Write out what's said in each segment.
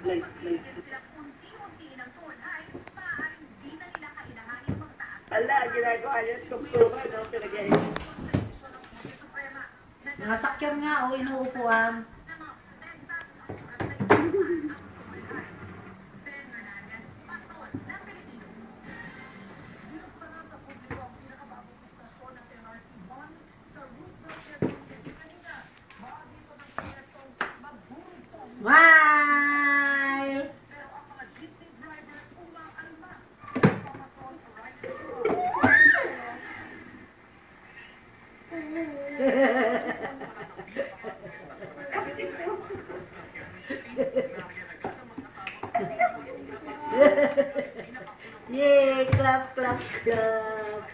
Ala, ginagawa niya sa tugtugan, no? Pinag-iayos. Mga sakyan nga, o inuupuan. Smile! Yay! Clap, clap, clap!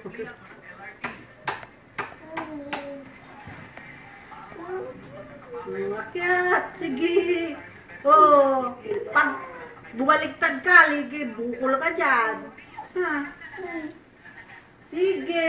Umakyat! Sige! Oh, pag bumaliktad ka, ligi, bukol ka dyan. Ha? Sige!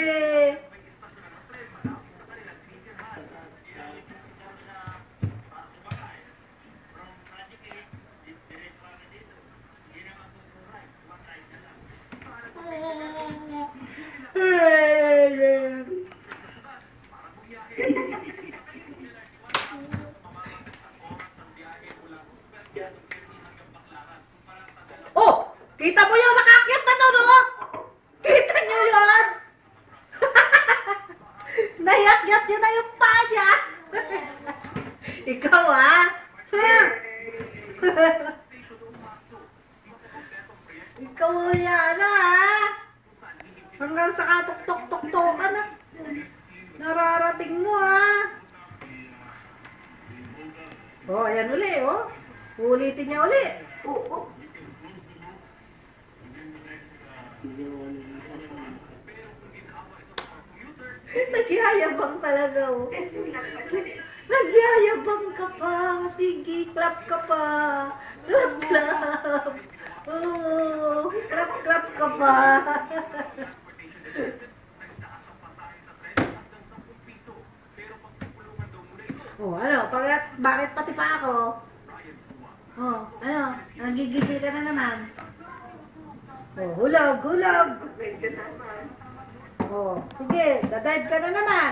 Oh! Kita mo yun! Nakakyat na to, no? Kita niyo yun? Nayakyat yun na yung paa niya. Ikaw? Ha? Ikaw yan, ah? Hanggang sa katok-tok-tok-tokan na. Nararating mo, ah. Oh, ayan uli, oh. Ulitin niya uli. Oo. Nagyayabang talaga, oh. Nagyayabang ka pa. Sige, clap ka pa. Clap, clap. Oh, clap, clap ka pa. oh, ano? Bakit, bakit pati pa ako? Oh, ano? Nagigigil ka na naman. Oh, hulog, hulog. Oh, sige, dadive ka na naman.